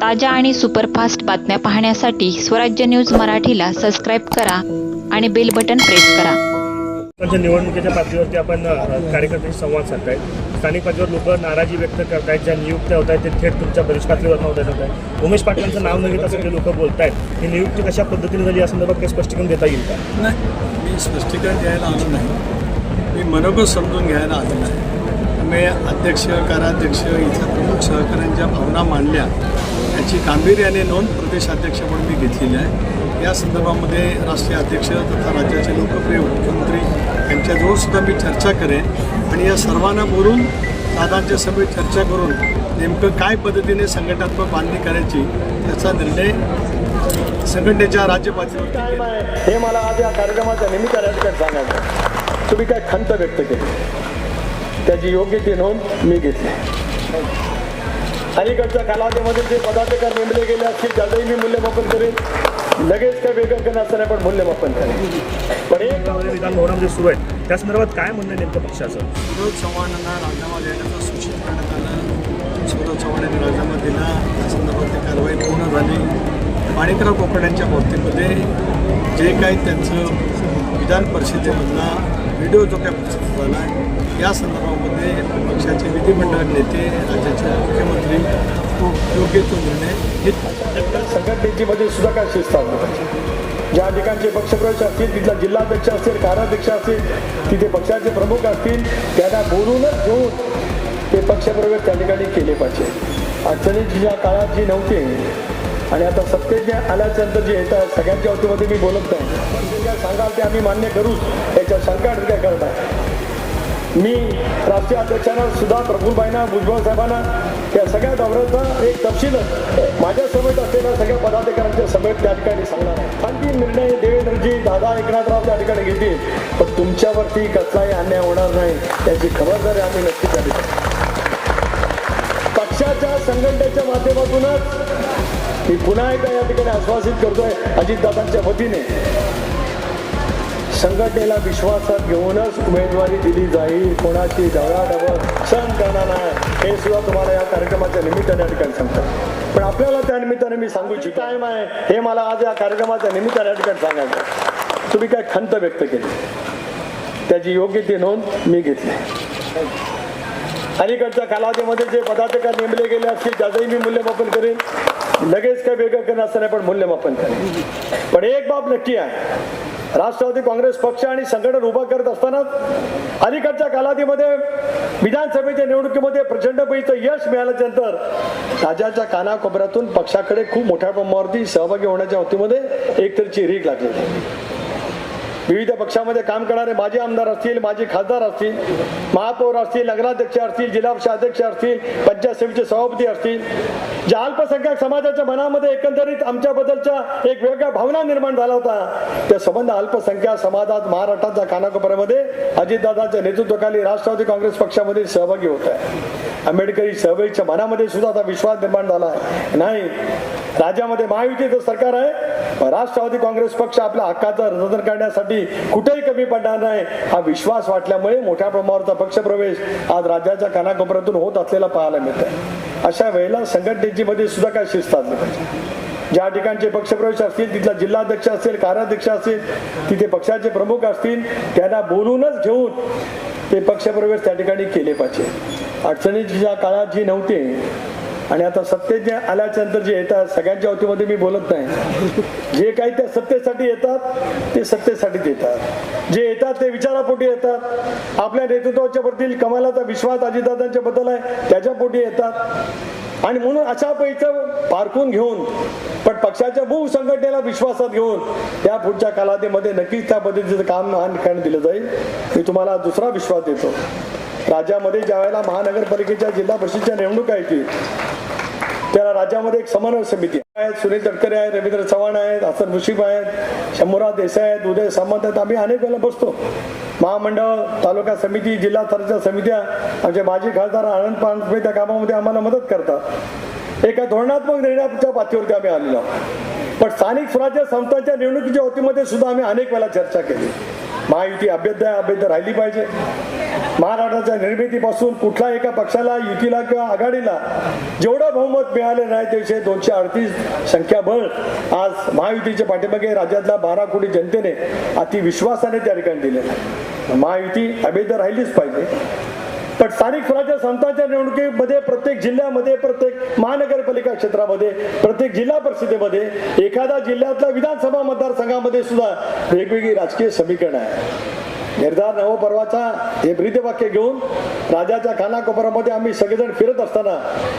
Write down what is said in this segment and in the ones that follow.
ताज्या आणि सुपरफास्ट बातम्या पाहण्यासाठी स्वराज्य न्यूज मराठीला सबस्क्राईब करा आणि बेल बटन प्रेस करा. म्हणजे निवडणुकीच्या पातळीवरती आपण कार्यकर्त्यांशी संवाद साधताय. स्थानिक पातळीवर लोक नाराजी व्यक्त करतायत ज्या नियुक्त्या होत आहेत ते थेट तुमच्या बरीच पातळीवर होत आहेत. उमेश पाटलांचं नाव न घेता सगळे लोक बोलत आहेत ही नियुक्ती कशा पद्धतीने झाली या संदर्भात काही स्पष्टीकरण देता येईल का? नाही मी स्पष्टीकरण द्यायला आलो नाही. मी मनोगत समजून घ्यायला आलेलो आहे मी अध्यक्ष कार्याध्यक्ष इथं प्रमुख सहकाऱ्यांच्या भावना मांडल्या. याची गांभीर्याने नोंद प्रदेशाध्यक्ष म्हणून मी घेतलेली आहे. या संदर्भामध्ये राष्ट्रीय अध्यक्ष तथा राज्याचे लोकप्रिय मुख्यमंत्री यांच्याजवळ सुद्धा मी चर्चा करेन आणि या सर्वांना बोलून दादांच्या सभेत चर्चा करून नेमकं काय पद्धतीने संघटनात्मक बांधणी करायची त्याचा निर्णय संघटनेच्या राज्य पातळीवर हे मला आज या कार्यक्रमाच्या निमित्ताने सांगायचं तुम्ही काय खंत व्यक्त केली? त्याची योग्य ती नोंद मी घेतली. अलीकडच्या कालावधीमध्ये जे पदाधिकार नेमले गेले असतील त्याचंही मी मूल्यमापन करेन. लगेच काय वेगळं करणार असताना पण मूल्यमापन करेन. पण एक विधान भवनामध्ये सुरू आहे त्या संदर्भात काय म्हणणं आहे नेमकं पक्षाचं? सुरज चव्हाणांना राजीनामा देण्याचं सूचित करण्यात आलं. सुरज चव्हाण यांनी राजीनामा दिला. त्या संदर्भातली कारवाई पूर्ण झाली. माणिकराव कोकण यांच्या बाबतीमध्ये जे काही त्यांचं विधान परिषदेमधला व्हिडिओ जो काय प्रसिद्ध झाला आहे या संदर्भामध्ये पक्षाचे विधिमंडळ नेते राज्याचे मुख्यमंत्री तो योग्य तो निर्णय घेतला संघटनेची सुद्धा काय शिस्त ज्या ठिकाणचे पक्षप्रवेश असतील तिथला जिल्हाध्यक्ष असतील कार्याध्यक्ष असतील तिथे पक्षाचे प्रमुख असतील त्यांना बोलूनच घेऊन ते पक्षप्रवेश त्या ठिकाणी केले पाहिजे. अडचणीची ज्या काळात जी नव्हती आणि आता सत्तेत जे आल्याच्यानंतर जे येतात सगळ्यांच्या वतीमध्ये मी बोलत नाही. पण जे काय सांगाल ते आम्ही मान्य करूच याच्या शंका काय करत आहे मी राष्ट्रीय अध्यक्षांना सुद्धा प्रफुल्लबाईंना भुजबळ साहेबांना या सगळ्या दौऱ्याचा एक तपशील माझ्या समेत असलेल्या सगळ्या पदाधिकाऱ्यांच्या समेत त्या ठिकाणी सांगणार आहे. आणखी निर्णय देवेंद्रजी दादा एकनाथराव त्या ठिकाणी घेतील. पण तुमच्यावरती कसलाही अन्याय होणार नाही याची खबरदारी आम्ही नक्की त्या पक्षाच्या संघटनेच्या माध्यमातूनच मी पुन्हा एकदा या ठिकाणी आश्वासित करतोय अजितदादांच्या वतीने. संघटनेला विश्वासात घेऊनच उमेदवारी दिली जाईल. कोणाची ढवळाढवळ सहन करणार नाही हे सुद्धा तुम्हाला या कार्यक्रमाच्या निमित्ताने या ठिकाणी सांगतो. पण आपल्याला त्या निमित्ताने मी सांगू इच्छित. टाईम आहे? हे मला आज या कार्यक्रमाच्या निमित्ताने या ठिकाणी सांगायचं तुम्ही काय खंत व्यक्त केली? त्याची योग्य ती नोंद मी घेतली. अलीकडच्या कालावधीमध्ये जे पदाधिकारी नेमले गेले असतील त्याचंही मी मूल्यमापन करेन. लगेच काय वेगळं असतं नाही पण मूल्यमापन करेल पण एक बाब नक्की आहे राष्ट्रवादी काँग्रेस पक्ष आणि संघटन उभं करत असताना अलीकडच्या कालावधीमध्ये विधानसभेच्या निवडणुकीमध्ये प्रचंडपैकीचं यश मिळाल्यानंतर राज्याच्या कानाकोपऱ्यातून पक्षाकडे खूप मोठ्या प्रमाणावरती सहभागी होण्याच्या बाबतीमध्ये एकतरची रीक लागलेली आहे. विविध पक्षामध्ये काम करणारे माजी आमदार असतील माजी खासदार असतील महापौर असतील नगराध्यक्ष असतील जिल्हा परिषद अध्यक्ष असतील पंचायत समितीचे सभापती असतील. ज्या अल्पसंख्याक समाजाच्या मनामध्ये एकंदरीत आमच्याबद्दलच्या एक वेगळ्या भावना निर्माण झाला होता त्या संबंध अल्पसंख्याक समाजात महाराष्ट्राच्या कानाकोपऱ्यामध्ये अजितदादांच्या नेतृत्वाखाली राष्ट्रवादी काँग्रेस पक्षामध्ये सहभागी होत आहे. आंबेडकरी चळवळीच्या मनामध्ये सुद्धा आता विश्वास निर्माण झाला आहे. नाही राज्यामध्ये महायुतीचं सरकार आहे राष्ट्रवादी काँग्रेस पक्ष आपल्या हक्काचं रद्द करण्यासाठी कुठेही कमी पडणार नाही. हा विश्वास वाटल्यामुळे मोठ्या प्रमाणावरचा पक्षप्रवेश आज राज्याच्या कानाकोपऱ्यातून होत असलेला पाहायला मिळत आहे अशा वेळेला संघटनेची मध्ये सुद्धा काय शिस्त असली पाहिजे? ज्या ठिकाणचे पक्षप्रवेश असतील तिथला जिल्हाध्यक्ष असेल कार्याध्यक्ष असतील तिथे पक्षाचे प्रमुख असतील त्यांना बोलूनच घेऊन ते पक्षप्रवेश त्या ठिकाणी केले पाहिजे. अडचणीच्या काळात जी नव्हती आणि आता सत्तेत जे आल्याच्यानंतर जे येतात सगळ्यांच्या वतीमध्ये मी बोलत नाही. जे काही त्या सत्तेसाठी येतात ते सत्तेसाठीच येतात. जे येतात ते विचारापोटी येतात. आपल्या नेतृत्वाच्या बद्दल कमालाचा विश्वास अजितदादांच्या बद्दल आहे त्याच्या पोटी येतात. आणि म्हणून अशा पैचं पारखून घेऊन पण पक्षाच्या मूळ संघटनेला विश्वासात घेऊन त्या पुढच्या कालावधीमध्ये नक्कीच त्या पद्धतीचं काम करणं दिलं जाईल. मी तुम्हाला दुसरा विश्वास देतो. राज्यामध्ये ज्या वेळेला महानगरपालिकेच्या जिल्हा परिषदच्या निवडणुका येतील त्याला राज्यामध्ये एक समन्वय समिती आहे सुनील तटकरे आहेत रवींद्र चव्हाण आहेत हसन मुशीफ आहेत शंभूराज देसाई आहेत उदय सामंत आहेत. आम्ही अनेक वेळेला बसतो. महामंडळ तालुका समिती जिल्हा स्तराच्या समित्या आमचे माजी खासदार आनंद पानपे त्या कामामध्ये आम्हाला मदत करतात. एका धोरणात्मक निर्णयाच्या पातळीवरती आम्ही आलेलो पण स्थानिक स्वराज्य संस्थांच्या निवडणुकीच्या वतीमध्ये सुद्धा आम्ही अनेक वेळा चर्चा केली. महायुती अभ्यद्य अभ्यद्य राहिली पाहिजे. महाराष्ट्राच्या निर्मितीपासून कुठल्या एका पक्षाला युतीला किंवा आघाडीला जेवढं बहुमत मिळाले नाही त्याविषयी दोनशे अडतीस संख्याबळ आज महायुतीच्या पाठीमागे राज्यातल्या बारा कोटी जनतेने अति विश्वासाने त्या ठिकाणी दिलेलं आहे महायुती अभेद राहिलीच पाहिजे. पण स्थानिक स्वराज्य संस्थांच्या निवडणुकीमध्ये प्रत्येक जिल्ह्यामध्ये प्रत्येक महानगरपालिका क्षेत्रामध्ये प्रत्येक जिल्हा परिषदेमध्ये एखाद्या जिल्ह्यातल्या विधानसभा मतदारसंघामध्ये सुद्धा वेगवेगळी राजकीय समीकरणं आहे निर्धार नवपर्वाचा हे ब्रीदवाक्य घेऊन राज्याच्या खानाकोपरामध्ये आम्ही सगळेजण फिरत असताना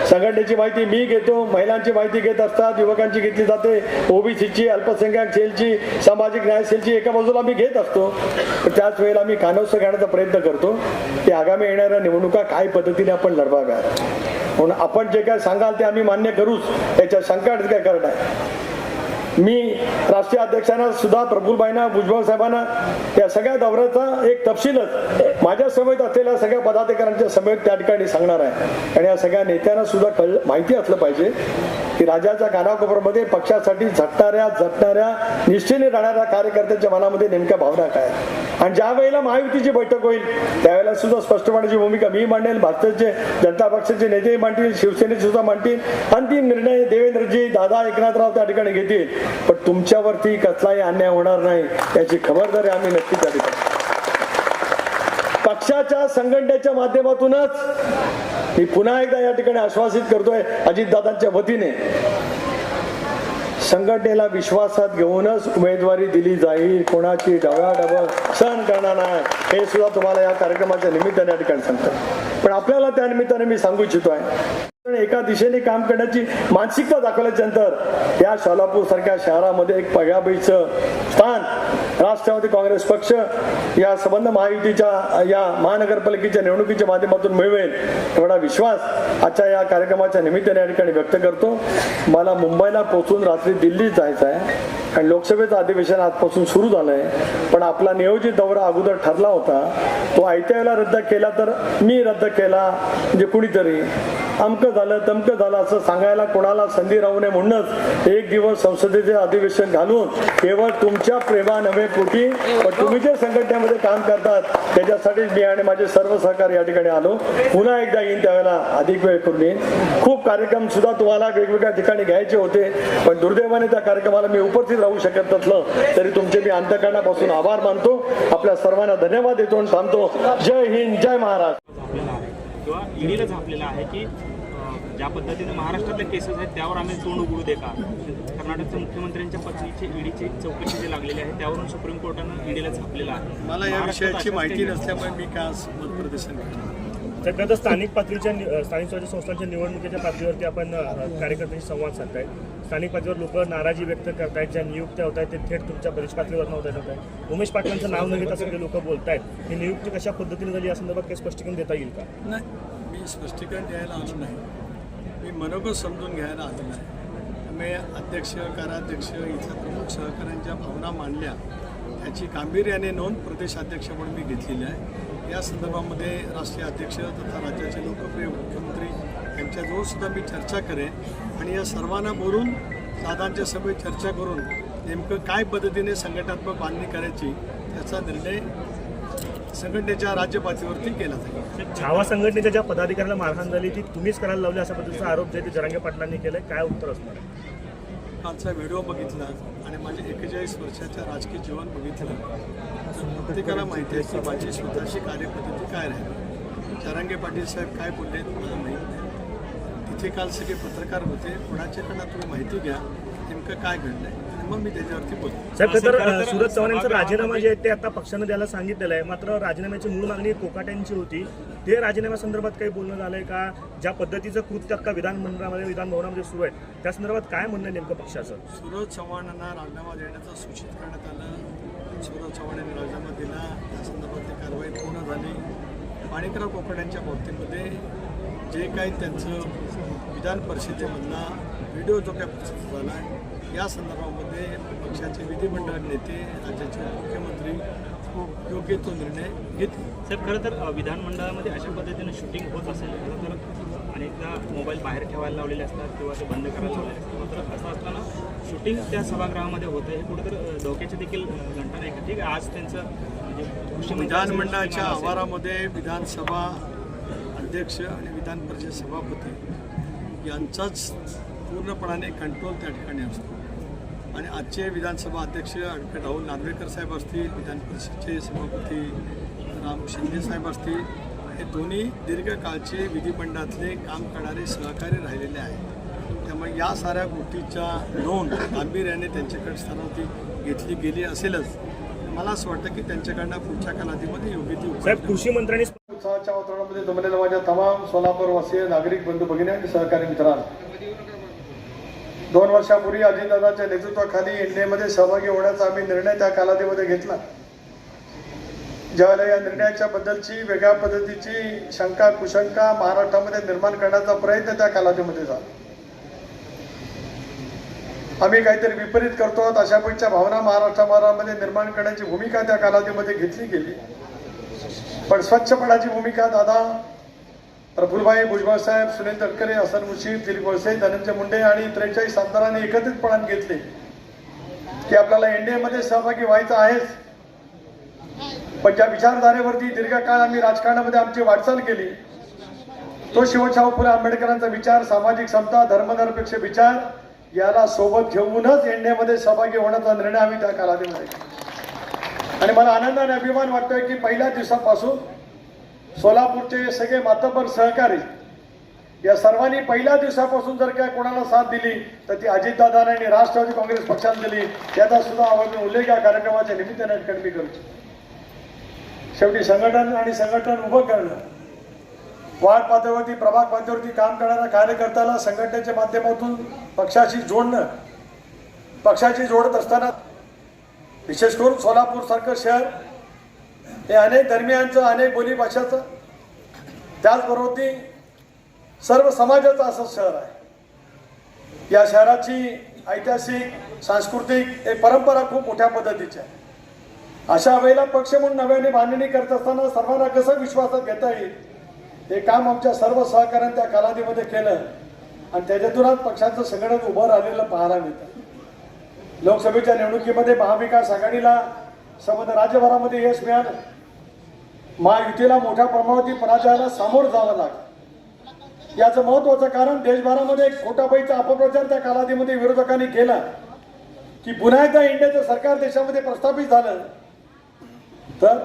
संघटनेची माहिती मी घेतो महिलांची माहिती घेत असतात युवकांची घेतली जाते ओबीसीची अल्पसंख्याक सेलची सामाजिक न्याय सेलची एका बाजूला आम्ही घेत असतो. त्याच वेळेला आम्ही कानोस घेण्याचा प्रयत्न करतो की आगामी येणाऱ्या निवडणुका काय पद्धतीने आपण लढवाव्यात. म्हणून आपण जे काय सांगाल ते आम्ही मान्य करूच. त्याच्या शंका काय करणार मी राष्ट्रीय अध्यक्षांना सुद्धा प्रफुलबाईंना भुजबळ साहेबांना या सगळ्या दौऱ्याचा एक तपशीलच माझ्या समेत असलेल्या सगळ्या पदाधिकाऱ्यांच्या समेत त्या ठिकाणी सांगणार आहे. आणि या सगळ्या नेत्यांना सुद्धा कळ माहिती असलं पाहिजे. की राजाच्या कानाकोपरमध्ये पक्षासाठी झटणाऱ्या झटणाऱ्या निश्चयने राहणाऱ्या कार्यकर्त्यांच्या मनामध्ये नेमक्या भावना काय आणि ज्या वेळेला महायुतीची बैठक होईल त्यावेळेला सुद्धा स्पष्टपणाची भूमिका मी मांडेल भारताचे जनता पक्षाचे नेतेही मांडतील शिवसेनेचे सुद्धा मांडतील अंतिम निर्णय देवेंद्रजी दादा एकनाथराव त्या ठिकाणी घेतील. पण तुमच्यावरती कसलाही अन्याय होणार नाही याची खबरदारी आम्ही नक्की त्या पक्षाच्या संघटनेच्या माध्यमातूनच मी पुन्हा एकदा या ठिकाणी आश्वासित करतोय अजितदादांच्या वतीने. संघटनेला विश्वासात घेऊनच उमेदवारी दिली जाईल कोणाची ढवळाढवळ सहन करणार नाही हे सुद्धा तुम्हाला या कार्यक्रमाच्या निमित्ताने या ठिकाणी सांगतो. पण आपल्याला त्या निमित्ताने मी सांगू इच्छितो आहे. एका दिशेने काम करण्याची मानसिकता दाखवल्याच्या नंतर या सोलापूर सारख्या शहरामध्ये एक पगाबईचं स्थान राष्ट्रवादी काँग्रेस पक्ष या संबंध महायुतीच्या या महानगरपालिकेच्या निवडणुकीच्या माध्यमातून मिळवेल एवढा विश्वास आजच्या या कार्यक्रमाच्या निमित्ताने या ठिकाणी व्यक्त करतो. मला मुंबईला पोहोचून रात्री दिल्लीत जायचं आहे. आणि लोकसभेचं अधिवेशन आजपासून सुरू झालंय. पण आपला नियोजित दौरा अगोदर ठरला होता. तो आयत्या वेळेला रद्द केला तर मी रद्द केला. म्हणजे कुणीतरी. अमकं झालं तमकं झालं असं सांगायला कोणाला संधी राहू नये म्हणूनच एक दिवस संसदेचे अधिवेशन घालून केवळ तुमच्या प्रेमा नव्हे पोटी पण तुम्ही जे संघटनेमध्ये काम करतात त्याच्यासाठीच मी आणि माझे सर्व सहकार या ठिकाणी आलो. पुन्हा एकदा येईन त्यावेळेला अधिक वेळ करून येईन. खूप कार्यक्रम सुद्धा तुम्हाला वेगवेगळ्या ठिकाणी घ्यायचे होते पण दुर्दैवाने त्या कार्यक्रमाला मी उपस्थित राहू शकत नसलं तरी तुमचे मी अंतकरणापासून आभार मानतो. आपल्या सर्वांना धन्यवाद देतो आणि थांबतो जय हिंद जय महाराष्ट्र झापलेला आहे किंवा ईडीला झापलेला आहे की ज्या पद्धतीने महाराष्ट्रातल्या केसेस आहेत त्यावर आम्ही तोंड उघडू दे का कर्नाटकच्या मुख्यमंत्र्यांच्या पत्नीची ईडीची चौकशी जी लागलेली आहे त्यावरून सुप्रीम कोर्टानं ईडीला झापलेलं आहे. मला या विषयाची माहिती नसल्यामुळे मी काय आज मतप्रदर्शन सध्या तर स्थानिक पातळीच्या स्थानिक स्वराज्य संस्थांच्या निवडणुकीच्या पातळीवरती आपण कार्यकर्त्यांशी संवाद साधताय. स्थानिक पातळीवर लोक नाराजी व्यक्त करतायत ज्या नियुक्त्या होत आहेत ते थेट तुमच्या बरीच पातळीवर होत आहे उमेश पाटलांचं नाव न घेता सगळे लोक बोलतायत. ही नियुक्ती कशा पद्धतीने झाली या संदर्भात काही स्पष्टीकरण देता येईल का? नाही मी स्पष्टीकरण द्यायला आलो नाही. मी मनोगत समजून घ्यायला आलो नाही. मी अध्यक्ष काराध्यक्ष इथल्या प्रमुख सहकाऱ्यांच्या भावना मांडल्या. त्याची गांभीर्याने नोंद प्रदेशाध्यक्ष म्हणून मी घेतलेली आहे. या संदर्भामध्ये राष्ट्रीय अध्यक्ष तथा राज्याचे लोकप्रिय मुख्यमंत्री यांच्याजवळ सुद्धा मी चर्चा करेन. आणि या सर्वांना बोलून दादांच्या सभेत चर्चा करून नेमकं काय पद्धतीने संघटनात्मक बांधणी करायची त्याचा निर्णय संघटनेच्या राज्य पातळीवरती केला जाईल. छावा संघटनेच्या ज्या पदाधिकाऱ्याला मारहाण झाली ती तुम्हीच करायला लावली अशा पद्धतीचा आरोप जे जरांगे पाटलांनी केलाय काय उत्तर असणार? कालचा व्हिडिओ बघितला आणि माझ्या एकेचाळीस वर्षाच्या राजकीय जीवन बघितलं प्रत्येकाला माहिती आहे की माझी स्वतःची कार्यपद्धती काय राहील? चारांगे पाटील साहेब काय बोलले मला माहीत नाही. तिथे काल सगळे पत्रकार होते कोणाच्याकडनं तुम्ही माहिती घ्या नेमकं काय घडलं आहे मग मी त्याच्यावरती बोलतो. साहेब तर सुरज चव्हाण यांचं राजीनामा जे आहे ते आता पक्षानं द्यायला सांगितलेलं आहे. मात्र राजीनाम्याची मूळ मागणी कोकाट्यांची होती. ते राजीनाम्यासंदर्भात काही बोलणं झालंय का? ज्या पद्धतीचं कृत्य अख्खा विधानमंडळामध्ये विधान भवनामध्ये सुरू आहे त्या संदर्भात काय म्हणणं आहे नेमकं पक्षाचं? सूरज चव्हाणांना राजीनामा देण्याचं सूचित करण्यात आलं. सूरज चव्हाण यांनी राजीनामा दिला. त्या संदर्भातली कारवाई पूर्ण झाली. माणिकराव कोकड्यांच्या बाबतीमध्ये जे काही त्यांचं विधान परिषदेमधला व्हिडिओ जो काय प्रसिद्ध झाला आहे या संदर्भामध्ये पक्षाचे विधिमंडळ नेते राज्याचे मुख्यमंत्री योग्य तो निर्णय घेतील. साहेब खरं तर विधानमंडळामध्ये अशा पद्धतीनं शूटिंग होत असेल खरं तर अनेकदा मोबाईल बाहेर ठेवायला लावलेले असतात किंवा ते बंद करायला लावलेले असतात. मात्र असं असताना शूटिंग त्या सभागृहामध्ये होतं हे कुठेतरी धोक्याची देखील घंटा नाही का? ठीक आहे आज त्यांचं म्हणजे मंत्र्यांचं विधानमंडळाच्या. आवारामध्ये विधानसभा अध्यक्ष आणि विधान परिषद सभापती यांचाच पूर्णपणाने कंट्रोल त्या ठिकाणी असतो. आणि आजचे विधानसभा अध्यक्ष ॲडव्होकेट राहुल नार्वेकर साहेब असतील विधान परिषदेचे सभापती राम शिंदे साहेब असतील हे दोन्ही दीर्घकाळचे विधिमंडळातले काम करणारे सहकारी राहिलेले आहेत. त्यामुळे या साऱ्या गोष्टीच्या नोंद गांभीर्याने त्यांच्याकडे स्तरावरती घेतली गेली असेलच. मला असं वाटतं की त्यांच्याकडनं पुढच्या कालावधीमध्ये योग्य ती कृषी मंत्र्यांनी उत्साहाच्या वातावरणामध्ये जमलेल्या माझ्या तमाम सोलापूरवासीय नागरिक बंधू भगिनी आणि सहकारी मित्रांनो दोन वर्षापूर्वी अजितदादाच्या नेतृत्वाखाली एनडीएमध्ये सहभागी होण्याचा आम्ही निर्णय त्या कालावधीमध्ये घेतला. ज्यावेळेला या निर्णयाच्या बद्दलची वेगळ्या पद्धतीची शंका कुशंका महाराष्ट्रामध्ये निर्माण करण्याचा प्रयत्न त्या कालावधीमध्ये झाला. आम्ही काहीतरी विपरीत करतो आहोत अशा पैकीच्या भावना महाराष्ट्रामध्ये निर्माण करण्याची भूमिका त्या कालावधीमध्ये घेतली गेली. पण स्वच्छपणाची भूमिका दादा प्रफुलभाई भुजबळ साहेब सुनील तटकरे हसन मुशीफ दिलीप वळसे धनंजय मुंडे आणि त्रेचाळीस आमदारांनी एकत्रितपणान घेतले. की आपल्याला एनडीएमध्ये सहभागी व्हायचं आहेच. पण ज्या विचारधारेवरती दीर्घकाळ आम्ही राजकारणामध्ये आमची वाटचाल केली तो शिवशाहू फुले आंबेडकरांचा विचार सामाजिक समता धर्मनिरपेक्ष विचार याला सोबत घेऊनच एनडीएमध्ये सहभागी होण्याचा निर्णय आम्ही त्या कालावधीमध्ये आणि मला आनंद आणि अभिमान वाटतोय की पहिल्या दिवसापासून सोलापूरचे सगळे मातबर सहकारी या सर्वांनी पहिल्या दिवसापासून जर काय कोणाला साथ दिली तर ती अजितदादाने आणि राष्ट्रवादी काँग्रेस पक्षाने दिली. त्याचा सुद्धा आवाज उल्लेख या कार्यक्रमाच्या निमित्ताने या करतो मी शेवटी संघटन आणि संघटन उभं करणं वार्ड पातळीवरती प्रभाग पातळीवरती काम करणाऱ्या कार्यकर्त्याला संघटनेच्या माध्यमातून पक्षाशी जोडणं पक्षाची जोडत असताना विशेष करून सोलापूर सारखं शहर हे अनेक धर्मियांचं अनेक बोली भाषाचं. त्याचबरोबर ती सर्व समाजाचं असं शहर आहे. या शहराची ऐतिहासिक सांस्कृतिक एक परंपरा खूप मोठ्या पद्धतीची आहे. अशा वेळेला पक्ष म्हणून नव्याने बांधणी करत असताना सर्वांना कसं विश्वासात घेता येईल हे काम आमच्या सर्व सहकार्याने त्या कालावधीमध्ये केलं. आणि त्याच्यातूनच पक्षाचं संघटन उभं राहिलेलं पाहायला मिळतं. लोकसभेच्या निवडणुकीमध्ये महाविकास आघाडीला संबंध राज्यभरामध्ये यश मिळालं. महायुतीला मोठ्या प्रमाणावरती पराजयाला सामोरं जावं लागलं. याचं महत्वाचं कारण देशभरामध्ये एक खोटाबाईचा अपप्रचार त्या कालावधीमध्ये विरोधकांनी केला. की पुन्हा एकदा इंडियाचं सरकार देशामध्ये प्रस्थापित झालं तर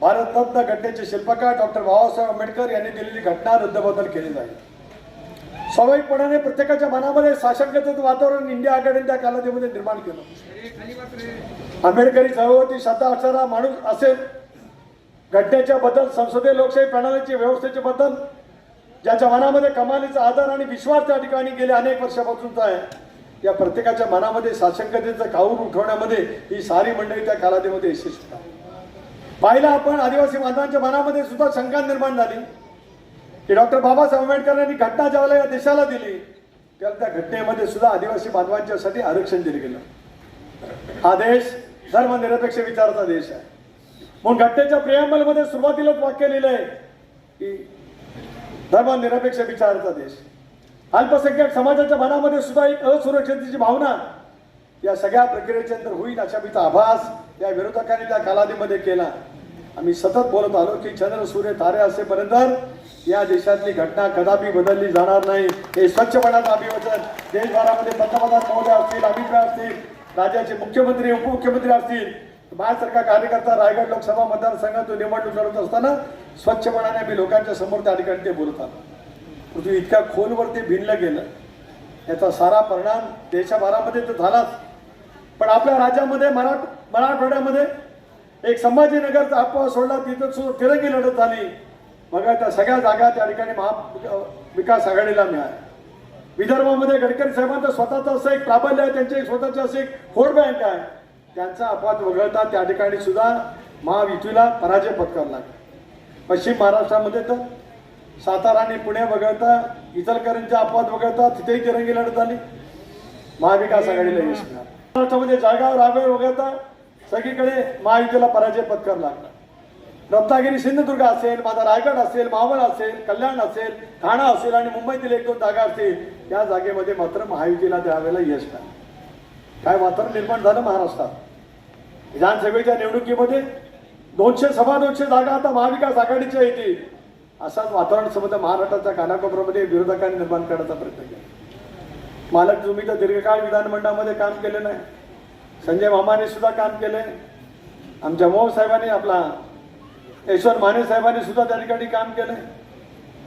भारतरत्न घटनेचे शिल्पकार डॉक्टर बाबासाहेब आंबेडकर यांनी दिलेली घटना रद्दबदल केली जाईल. स्वाभाविकपणाने प्रत्येकाच्या मनामध्ये साशंकतेचं वातावरण इंडिया आघाडीने त्या कालावधीमध्ये निर्माण केलं. आंबेडकरी चळवळीची श्रद्धा असणारा माणूस असेल घटनेच्या बद्दल संसदीय लोकशाही प्रणालीची व्यवस्थेचे बद्दल ज्याच्या मनामध्ये कमालीचा आदर आणि विश्वास त्या ठिकाणी गेले अनेक वर्षापासूनचा आहे. या प्रत्येकाच्या मनामध्ये साशंकतेचं काऊर उठवण्यामध्ये ही सारी मंडळी त्या कालावधीमध्ये यशस्वी पाहिलं आपण आदिवासी बांधवांच्या मनामध्ये सुद्धा शंका निर्माण झाली. की डॉक्टर बाबासाहेब आंबेडकर यांनी घटना ज्यावेळेला या देशाला दिली त्याला त्या घटनेमध्ये सुद्धा आदिवासी बांधवांच्यासाठी आरक्षण दिलं गेलं. हा देश धर्मनिरपेक्ष विचाराचा देश आहे. म्हणून घटनेच्या प्रियांबलमध्ये सुरुवातीलाच वाक्य लिहिलंय की धर्मनिरपेक्ष विचाराचा देश. अल्पसंख्याक समाजाच्या मनामध्ये सुद्धा एक असुरक्षिततेची भावना या सगळ्या प्रक्रियेच्या अंतर होईल अशा बीचा आभास या विरोधकांनी त्या कालावधीमध्ये केला. आम्ही सतत बोलत आलो की चंद्र सूर्य तारे असेपर्यंत या देशातली घटना कदापि बदलली जाणार नाही. हे स्वच्छपणाचं अभिवचन देशभरामध्ये पंतप्रधान महोदय असतील अमित असतील राज्याचे मुख्यमंत्री उपमुख्यमंत्री असतील माझ्यासारखा कार्यकर्ता रायगड लोकसभा मतदारसंघातून निवडणूक लढवत असताना स्वच्छपणाने मी लोकांच्या समोर त्या ठिकाणी ते बोलत आलो. पृथ्वी इतक्या खोलवर ते भिनलं गेलं. याचा सारा परिणाम देशभरामध्ये तर झालाच. पण आपल्या राज्यामध्ये मराठ मराठवाड्यामध्ये एक संभाजीनगरचा अफवा सोडला तिथं सुद्धा तिरंगी लढत झाली. मग त्या सगळ्या जागा त्या ठिकाणी महा विकास आघाडीला मिळाल्या. विदर्भामध्ये गडकरी साहेबांचं स्वतःचं असं एक प्राबल्य आहे त्यांचे एक असं एक होड बँक आहे. त्यांचा अपवाद वगळता त्या ठिकाणी सुद्धा महायुतीला पराजय पत्करावा लागला पश्चिम महाराष्ट्रामध्ये तर सातारा आणि पुणे वगळता इतरकरांच्या अपवाद वगळता तिथेही तिरंगी लढत झाली. महाविकास आघाडीला यश मिळालं. महाराष्ट्रामध्ये जळगाव रावेर वगळता सगळीकडे महायुतीला पराजय पत्करावा लागला रत्नागिरी सिंधुदुर्ग असेल माझा रायगड असेल मावळ असेल कल्याण असेल ठाणा असेल आणि मुंबईतील एक दोन जागा असतील त्या जागेमध्ये मात्र महायुतीला त्यावेळेला यश मिळालं. काय वातावरण निर्माण झालं महाराष्ट्रात? विधानसभेच्या निवडणुकीमध्ये दोनशे सव्वा दोनशे जागा आता महाविकास आघाडीच्या येतील. असाच वातावरण समजा महाराष्ट्राच्या कानाकोपऱ्यामध्ये विरोधकांनी निर्माण करण्याचा प्रयत्न केला. मालक तुम्ही तर दीर्घकाळ विधानमंडळामध्ये काम केलेलं आहे संजय मामाने सुद्धा काम केले आमच्या मोह साहेबांनी आपला यशवंत माने साहेबांनी सुद्धा त्या ठिकाणी काम केले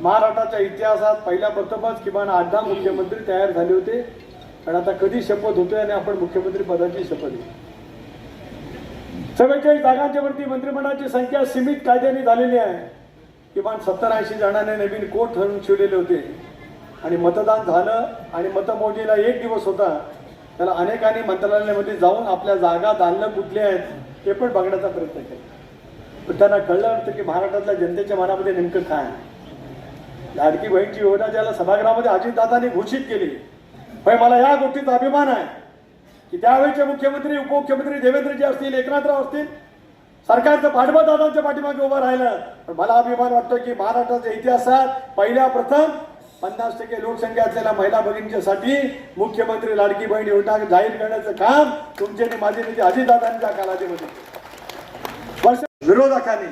महाराष्ट्राच्या इतिहासात पहिल्या प्रथमच किमान आठ दहा मुख्यमंत्री तयार झाले होते. पण आता कधी शपथ होतोय आणि आपण मुख्यमंत्री पदाची शपथ घेऊ? चव्वेचाळीस जागांच्या वरती मंत्रिमंडळाची संख्या सीमित कायद्याने झालेली आहे. किमान सत्तर ऐंशी जणांनी नवीन कोट ठरवून शिवलेले होते. आणि मतदान झालं आणि मतमोजणीला एक दिवस होता. त्याला अनेकांनी मंत्रालयामध्ये जाऊन आपल्या जागा दालनं कुठले आहेत ते पण बघण्याचा प्रयत्न केला. पण त्यांना कळलं नव्हतं की महाराष्ट्रातल्या जनतेच्या मनामध्ये नेमकं काय आहे. लाडकी बहीणची योजना ज्याला सभागृहामध्ये अजितदादांनी घोषित केली पण मला या गोष्टीचा अभिमान आहे की त्यावेळेचे मुख्यमंत्री उपमुख्यमंत्री देवेंद्रजी असतील एकनाथराव असतील सरकारचं पाठबळ दादांच्या पाठीमागे उभं राहिलं. पण मला अभिमान वाटतो की महाराष्ट्राच्या इतिहासात पहिल्या प्रथम पन्नास टक्के लोकसंख्या असलेल्या महिला भगिनींच्यासाठी मुख्यमंत्री लाडकी बहीण योजना जाहीर करण्याचं काम तुमचे आणि माझे नेते अजितदादांच्या कालावधीमध्ये वर्ष विरोधकांनी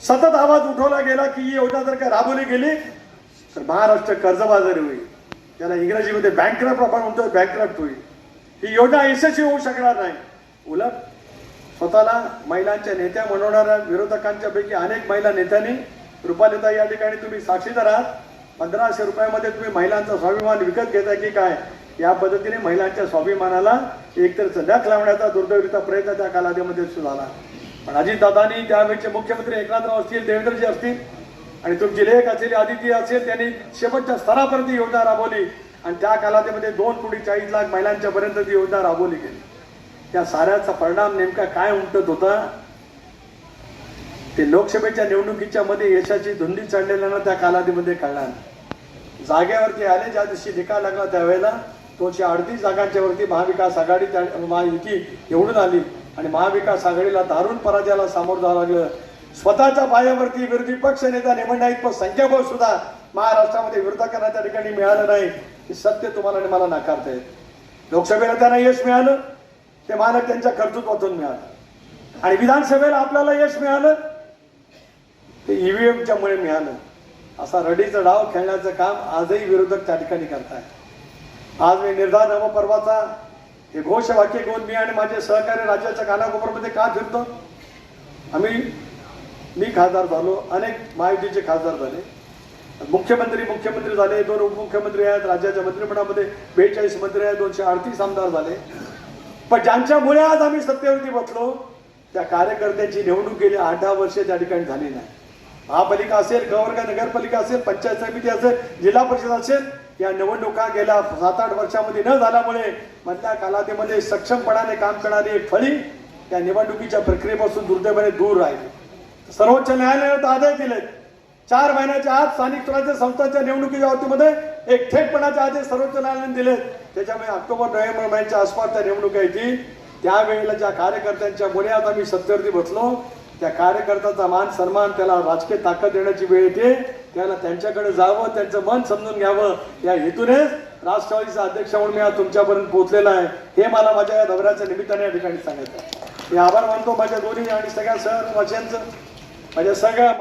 सतत आवाज उठवला गेला की ही योजना जर का राबवली गेली तर महाराष्ट्र कर्जबाजारी होईल. त्याला इंग्रजीमध्ये बँकरप आपण म्हणतो बँकरप्ट होईल ही योजना यशस्वी होऊ शकणार नाही. उलट स्वतःला महिलांच्या नेत्या म्हणवणाऱ्या विरोधकांच्या पैकी अनेक महिला नेत्यांनी रुपालिता या ठिकाणी तुम्ही साक्षीदार आहात. पंधराशे रुपयामध्ये तुम्ही महिलांचा स्वाभिमान विकत घेताय की काय? या पद्धतीने महिलांच्या स्वाभिमानाला एकतर संध्याक लावण्याचा दुर्दैवीचा प्रयत्न त्या कालावधीमध्ये सुरू झाला. पण अजितदादांनी त्यावेळेचे मुख्यमंत्री एकनाथराव असतील देवेंद्रजी असतील आणि तुमची लेख असेल आदिती असेल त्यांनी शेवटच्या स्तरापर्यंत योजना राबवली. आणि त्या कालावधीमध्ये दोन कोटी चाळीस लाख महिलांच्या पर्यंत ती योजना राबवली गेली. त्या साऱ्याचा परिणाम नेमका काय उमटत होता? ते लोकसभेच्या निवडणुकीच्या मध्ये यशाची धुंदी चढलेल्यांना त्या कालावधीमध्ये कळणार जागेवरती आले ज्या दिवशी निकाल लागला त्यावेळेला दोनशे अडतीस जागांच्या वरती महाविकास आघाडी त्या महायुती निवडून आली. आणि महाविकास आघाडीला दारुण पराजयाला सामोरं जावं लागलं. स्वतःच्या पायावरती विरोधी पक्ष नेता निवडणा इतकं संख्याबळ सुद्धा महाराष्ट्रामध्ये विरोधकांना त्या ठिकाणी मिळालं नाही. हे सत्य तुम्हाला आणि मला नाकारता येत. लोकसभेला त्यांना यश मिळालं ते मालक त्यांच्या कर्तृत्वातून मिळालं. आणि विधानसभेला आपल्याला यश मिळालं ते ईव्हीएमच्या मुळे मिळालं. असा रडीचा डाव खेळण्याचं काम आजही विरोधक त्या ठिकाणी करताय आज मी निर्धार नवपर्वाचा हे घोषवाक्य घेऊन मी आणि माझे सहकारी राज्याच्या कानाकोपरमध्ये का फिरतो? आम्ही मी खासदार झालो अनेक महायुतीचे खासदार झाले. मुख्यमंत्री मुख्यमंत्री झाले दोन उपमुख्यमंत्री आहेत राज्याच्या मंत्रिमंडळामध्ये बेचाळीस मंत्री आहेत दोनशे अडतीस आमदार झाले. पण ज्यांच्यामुळे आज आम्ही सत्तेवरती बसलो त्या कार्यकर्त्यांची निवडणूक गेली आठ दहा वर्षे त्या ठिकाणी झाली नाही. महापालिका असेल गवर्ग नगरपालिका असेल पंचायत समिती असेल जिल्हा परिषद असेल या निवडणुका गेल्या सात आठ वर्षामध्ये न झाल्यामुळे मधल्या कालावधीमध्ये सक्षमपणाने काम करणारी फळी त्या निवडणुकीच्या प्रक्रियेपासून दुर्दैवाने दूर राहिली. सर्वोच्च न्यायालयाने आदेश दिले चार महिन्याच्या आत स्थानिक स्वराज्य संस्थांच्या निवडणुकीच्या बाबतीमध्ये एक थेटपणाचे आदेश सर्वोच्च न्यायालयाने दिले त्याच्यामुळे ऑक्टोबर नोव्हेंबर महिन्याच्या आसपास त्या निवडणुका येतील त्यावेळेला ज्या कार्यकर्त्यांच्या मुळे आम्ही सत्तेवरती बसलो त्या कार्यकर्त्याचा मान सन्मान त्याला राजकीय ताकद देण्याची वेळ येते. त्याला त्यांच्याकडे जावं त्यांचं मन समजून घ्यावं. या हेतूनेच राष्ट्रवादीचा अध्यक्ष म्हणून मी आज तुमच्यापर्यंत पोहोचलेला आहे. हे मला माझ्या या दौऱ्याच्या निमित्ताने या ठिकाणी सांगायचं मी आभार मानतो माझ्या दोन्ही आणि सगळ्या सहवासियांचं माझ्या सगळ्या